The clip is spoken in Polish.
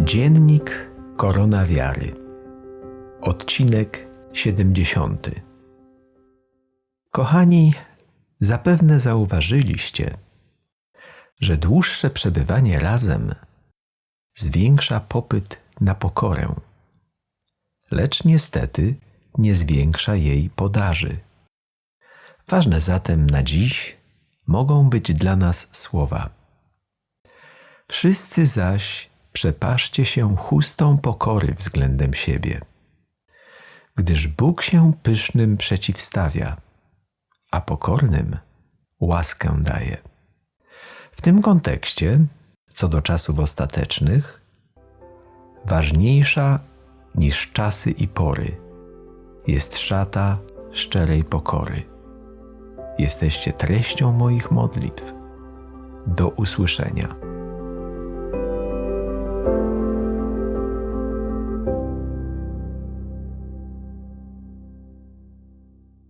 Dziennik Koronawiary. Odcinek 70. Kochani, zapewne zauważyliście, że dłuższe przebywanie razem zwiększa popyt na pokorę, lecz niestety nie zwiększa jej podaży. Ważne zatem na dziś mogą być dla nas słowa. Wszyscy zaś przepaszcie się chustą pokory względem siebie, gdyż Bóg się pysznym przeciwstawia, a pokornym łaskę daje. W tym kontekście, co do czasów ostatecznych, ważniejsza niż czasy i pory jest szata szczerej pokory. Jesteście treścią moich modlitw. Do usłyszenia.